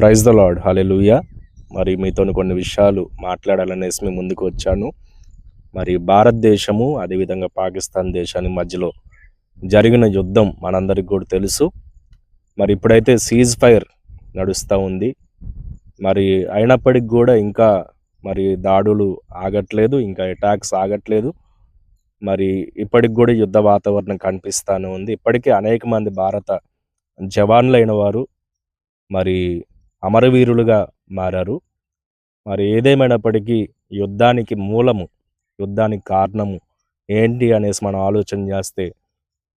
Praise the lord hallelujah మరి మీతో కొన్ని విషయాలు మాట్లాడాలనేసి మేము ముందుకు వచ్చాను. మరి భారతదేశము అదేవిధంగా పాకిస్తాన్ దేశానికి మధ్యలో జరిగిన యుద్ధం మనందరికి కూడా తెలుసు. మరి ఇప్పుడైతే సీజ్ ఫైర్ నడుస్తూ ఉంది. మరి అయినప్పటికి కూడా ఇంకా మరి దాడులు ఆగట్లేదు ఇంకా అటాక్స్ ఆగట్లేదు. మరి ఇప్పటికి కూడా యుద్ధ వాతావరణం కనిపిస్తూనే ఉంది. ఇప్పటికీ అనేక మంది భారత జవాన్లైన వారు మరి అమరవీరులుగా మారారు. మరి ఏదేమైనప్పటికీ యుద్ధానికి మూలము యుద్ధానికి కారణము ఏంటి అనేసి మనం ఆలోచన చేస్తే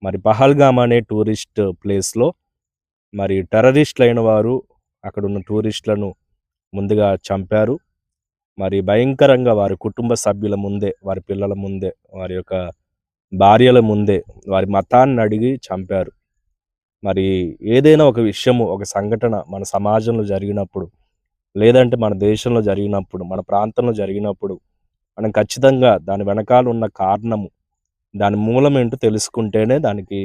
మరి పహల్గామ్ అనే టూరిస్ట్ ప్లేస్లో మరి టెర్రరిస్టులు అయిన వారు అక్కడ ఉన్న టూరిస్టులను ముందుగా చంపారు. మరి భయంకరంగా వారి కుటుంబ సభ్యుల ముందే వారి పిల్లల ముందే వారి యొక్క భార్యల ముందే వారి మతాన్ని అడిగి చంపారు. మరి ఏదైనా ఒక విషయము ఒక సంఘటన మన సమాజంలో జరిగినప్పుడు లేదంటే మన దేశంలో జరిగినప్పుడు మన ప్రాంతంలో జరిగినప్పుడు మనం ఖచ్చితంగా దాని వెనకాల ఉన్న కారణము దాని మూలం ఏంటో తెలుసుకుంటేనే దానికి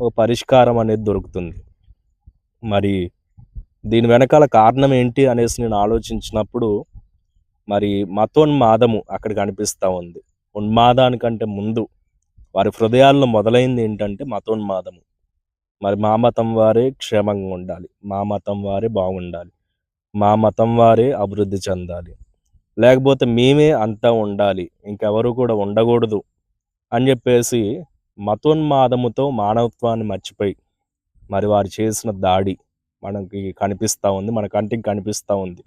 ఒక పరిష్కారం అనేది దొరుకుతుంది. మరి దీని వెనకాల కారణం ఏంటి అనేసి నేను ఆలోచించినప్పుడు మరి మతోన్మాదము అక్కడ కనిపిస్తూ ఉంది. ఉన్మాదానికంటే ముందు వారి హృదయాల్లో మొదలైంది ఏంటంటే మతోన్మాదము. మరి మా మతం వారే క్షేమంగా ఉండాలి. మా మతం వారే బాగుండాలి. మా మతం వారే అభివృద్ధి చెందాలి. లేకపోతే మేమే అంతా ఉండాలి. ఇంకెవరు కూడా ఉండకూడదు అని చెప్పేసి మతోన్మాదముతో మానవత్వాన్ని మర్చిపోయి మరి వారు చేసిన దాడి మనకి కనిపిస్తూ ఉంది. మన కంటికి కనిపిస్తూ ఉంది.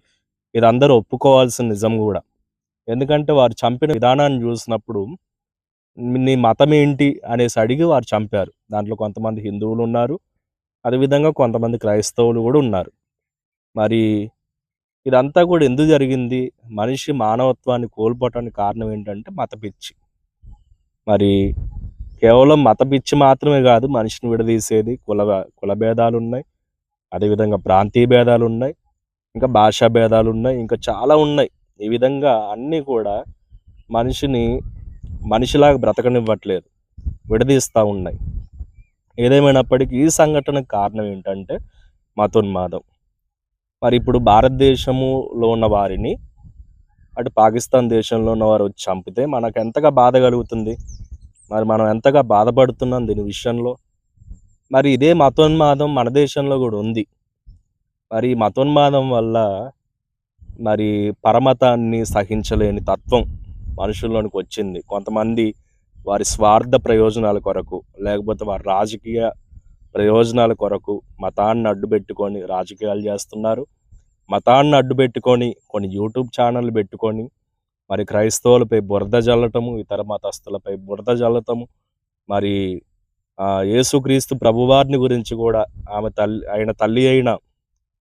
ఇది అందరూ ఒప్పుకోవాల్సిన నిజం కూడా. ఎందుకంటే వారు చంపిన విధానాన్ని చూసినప్పుడు నీ మతం ఏంటి అనేసి అడిగి వారు చంపారు. దాంట్లో కొంతమంది హిందువులు ఉన్నారు. అదేవిధంగా కొంతమంది క్రైస్తవులు కూడా ఉన్నారు. మరి ఇదంతా కూడా ఎందుకు జరిగింది? మనిషి మానవత్వాన్ని కోల్పోవటానికి కారణం ఏంటంటే మత పిచ్చి. మరి కేవలం మత పిచ్చి మాత్రమే కాదు మనిషిని విడదీసేది కుల కుల భేదాలు ఉన్నాయి అదేవిధంగా ప్రాంతీయ భేదాలు ఉన్నాయి ఇంకా భాషా భేదాలు ఉన్నాయి ఇంకా చాలా ఉన్నాయి. ఈ విధంగా అన్నీ కూడా మనిషిని మనిషిలాగా బ్రతకనివ్వట్లేదు. విడదీస్తూ ఉన్నాయి. ఏదేమైనప్పటికీ ఈ సంఘటనకు కారణం ఏంటంటే మతోన్మాదం మరి ఇప్పుడు భారతదేశములో ఉన్న వారిని అటు పాకిస్తాన్ దేశంలో ఉన్న వారు వచ్చి చంపితే మనకు ఎంతగా బాధ కలుగుతుంది? మరి మనం ఎంతగా బాధపడుతున్నాం దీని విషయంలో? మరి ఇదే మతోన్మాదం మన దేశంలో కూడా ఉంది. మరి మతోన్మాదం వల్ల మరి పరమతాన్ని సహించలేని తత్వం మనుషుల్లోనికి వచ్చింది. కొంతమంది వారి స్వార్థ ప్రయోజనాల కొరకు లేకపోతే వారి రాజకీయ ప్రయోజనాల కొరకు మతాన్ని అడ్డుపెట్టుకొని రాజకీయాలు చేస్తున్నారు. మతాన్ని అడ్డుపెట్టుకొని కొన్ని యూట్యూబ్ ఛానళ్ళు పెట్టుకొని మరి క్రైస్తవులపై బురద జల్లటము ఇతర మతస్థులపై బురద జల్లటము మరి యేసుక్రీస్తు ప్రభువారిని గురించి కూడా ఆమె తల్లి ఆయన తల్లి అయిన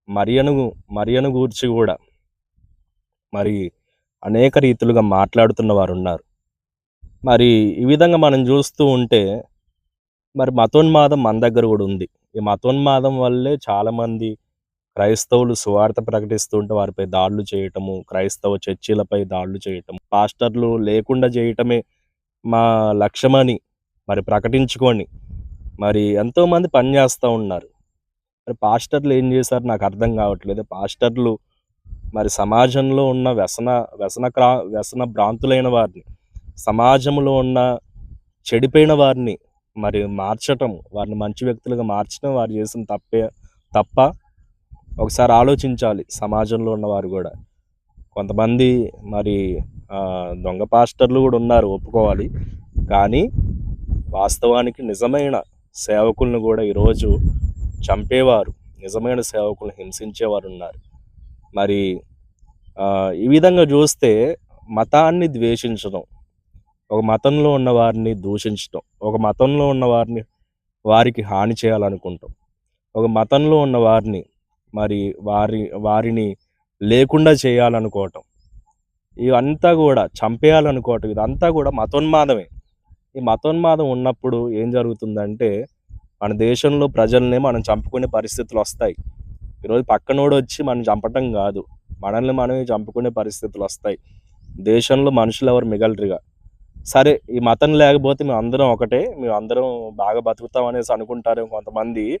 మరియను మరియను గూర్చి కూడా మరి అనేక రీతులుగా మాట్లాడుతున్న వారు ఉన్నారు మరి ఈ విధంగా మనం చూస్తూ ఉంటే మరి మతోన్మాదం మన దగ్గర కూడా ఉంది. ఈ మతోన్మాదం వల్లే చాలామంది క్రైస్తవులు సువార్త ప్రకటిస్తూ ఉంటే వారిపై దాడులు చేయటము క్రైస్తవ చర్చిలపై దాడులు చేయటం పాస్టర్లు లేకుండా చేయటమే మా లక్ష్యమని మరి ప్రకటించుకొని మరి ఎంతోమంది పనిచేస్తూ ఉన్నారు. మరి పాస్టర్లు ఏం చేశారు నాకు అర్థం కావట్లేదు. పాస్టర్లు మరి సమాజంలో ఉన్న వ్యసన వ్యసన క్రా వ్యసన భ్రాంతులైన వారిని సమాజంలో ఉన్న చెడిపోయిన వారిని మరి మార్చటం వారిని మంచి వ్యక్తులుగా మార్చడం వారు చేసిన తప్పే తప్ప ఒకసారి ఆలోచించాలి సమాజంలో ఉన్నవారు కూడా. కొంతమంది మరి దొంగ పాస్టర్లు కూడా ఉన్నారు ఒప్పుకోవాలి. కానీ వాస్తవానికి నిజమైన సేవకులను కూడా ఈరోజు చంపేవారు నిజమైన సేవకులను హింసించేవారు ఉన్నారు. మరి ఈ విధంగా చూస్తే మతాన్ని ద్వేషించడం ఒక మతంలో ఉన్న వారిని దూషించడం ఒక మతంలో ఉన్న వారిని వారికి హాని చేయాలనుకుంటాం. ఒక మతంలో ఉన్న వారిని మరి వారి వారిని లేకుండా చేయాలనుకోవటం. ఇవంతా కూడా చంపేయాలనుకోవటం ఇదంతా కూడా మతోన్మాదమే. ఈ మతోన్మాదం ఉన్నప్పుడు ఏం జరుగుతుందంటే మన దేశంలో ప్రజల్ని మనం చంపుకునే పరిస్థితులు వస్తాయి ఈరోజు పక్కనోడు వచ్చి మనం చంపటం కాదు. మనల్ని మనమే చంపుకునే పరిస్థితులు వస్తాయి. దేశంలో మనుషులు ఎవరు మిగలరుగా? సరే ఈ మతం లేకపోతే మేము అందరం ఒకటే మేము అందరం బాగా బతుకుతాం అనేసి కొంతమంది.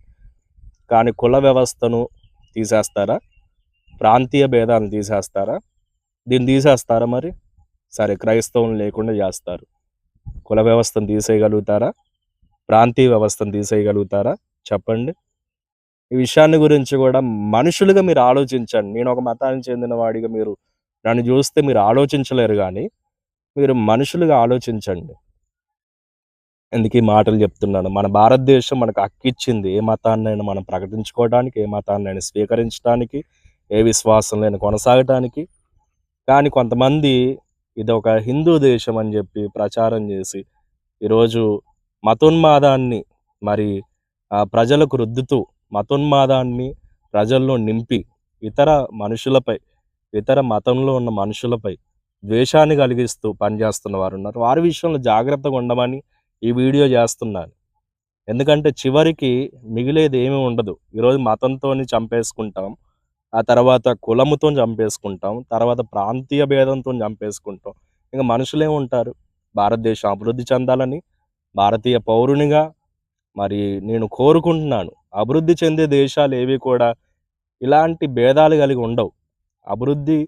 కానీ కుల వ్యవస్థను తీసేస్తారా? ప్రాంతీయ భేదాలను తీసేస్తారా? దీన్ని తీసేస్తారా మరి? సరే క్రైస్తవం లేకుండా చేస్తారు. కుల వ్యవస్థను తీసేయగలుగుతారా? ప్రాంతీయ వ్యవస్థను తీసేయగలుగుతారా? చెప్పండి. ఈ విషయాన్ని గురించి కూడా మనుషులుగా మీరు ఆలోచించండి. నేను ఒక మతానికి చెందిన వాడిగా మీరు నన్ను చూస్తే మీరు ఆలోచించలేరు కానీ మీరు మనుషులుగా ఆలోచించండి. ఎందుకు ఈ మాటలు చెప్తున్నాను? మన భారతదేశం మనకు హక్కిచ్చింది ఏ మతాన్నైనా మనం ప్రకటించుకోవడానికి ఏ మతాన్నైనా స్వీకరించడానికి ఏ విశ్వాసంలో కొనసాగటానికి. కానీ కొంతమంది ఇది ఒక హిందూ దేశం అని చెప్పి ప్రచారం చేసి ఈరోజు మతోన్మాదాన్ని మరి ప్రజలకు రుద్దుతూ మతోన్మాదాన్ని ప్రజల్లో నింపి ఇతర మనుషులపై ఇతర మతంలో ఉన్న మనుషులపై ద్వేషాన్ని కలిగిస్తూ పనిచేస్తున్న వారు ఉన్నారు. వారి విషయంలో జాగ్రత్తగా ఉండమని ఈ వీడియో చేస్తున్నాను. ఎందుకంటే చివరికి మిగిలేది ఏమీ ఉండదు. ఈరోజు మతంతో చంపేసుకుంటాం ఆ తర్వాత కులముతో చంపేసుకుంటాం తర్వాత ప్రాంతీయ భేదంతో చంపేసుకుంటాం. ఇంకా మనుషులే ఉంటారు. భారతదేశం అభివృద్ధి చెందాలని భారతీయ పౌరునిగా మరి నేను కోరుకుంటున్నాను. అభివృద్ధి చెందే దేశాలు ఏవి కూడా ఇలాంటి భేదాలు కలిగి ఉండవు. అభివృద్ధి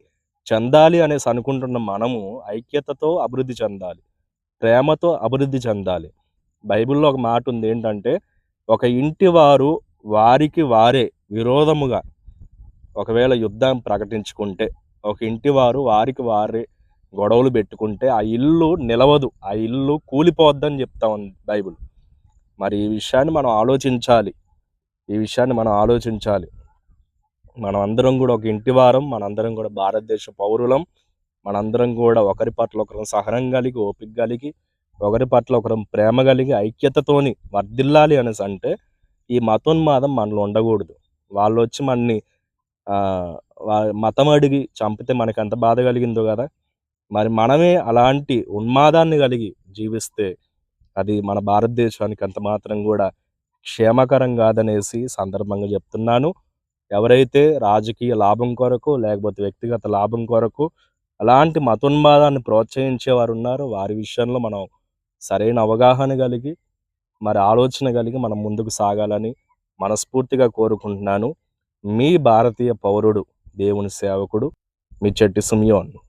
చెందాలి అనేసి అనుకుంటున్న మనము ఐక్యతతో అభివృద్ధి చెందాలి ప్రేమతో అభివృద్ధి చెందాలి. బైబిల్లో ఒక మాట ఉంది ఏంటంటే ఒక ఇంటి వారు వారికి వారే విరోధముగా ఒకవేళ యుద్ధం ప్రకటించుకుంటే ఒక ఇంటి వారు వారికి వారే గొడవలు పెట్టుకుంటే ఆ ఇల్లు నిలవదు ఆ ఇల్లు కూలిపోద్దని చెప్తా ఉంది బైబిల్. మరి ఈ విషయాన్ని మనం ఆలోచించాలి. ఈ విషయాన్ని మనం ఆలోచించాలి. మనం అందరం కూడా ఒక ఇంటి వారం మనందరం కూడా భారతదేశ పౌరులం మనందరం కూడా ఒకరి పట్ల ఒకరం సహనం కలిగి ఓపిక కలిగి ఒకరి పట్ల ఒకరం ప్రేమ కలిగి ఐక్యతతోని వర్ధిల్లాలి అనేసి అంటే ఈ మతోన్మాదం మనలో ఉండకూడదు. వాళ్ళు వచ్చి మనని మతం అడిగి చంపితే మనకి ఎంత బాధ కలిగిందో కదా! మరి మనమే అలాంటి ఉన్మాదాన్ని కలిగి జీవిస్తే అది మన భారతదేశానికి అంత మాత్రం కూడా క్షేమకరం కాదనేసి సందర్భంగా చెప్తున్నాను. ఎవరైతే రాజకీయ లాభం కొరకు లేకపోతే వ్యక్తిగత లాభం కొరకు అలాంటి మతోన్మాదాన్ని ప్రోత్సహించేవారు ఉన్నారో వారి విషయంలో మనం సరైన అవగాహన కలిగి మరి ఆలోచన కలిగి మనం ముందుకు సాగాలని మనస్ఫూర్తిగా కోరుకుంటున్నాను. మీ భారతీయ పౌరుడు దేవుని సేవకుడు మీ చెట్టి సుమియోన్.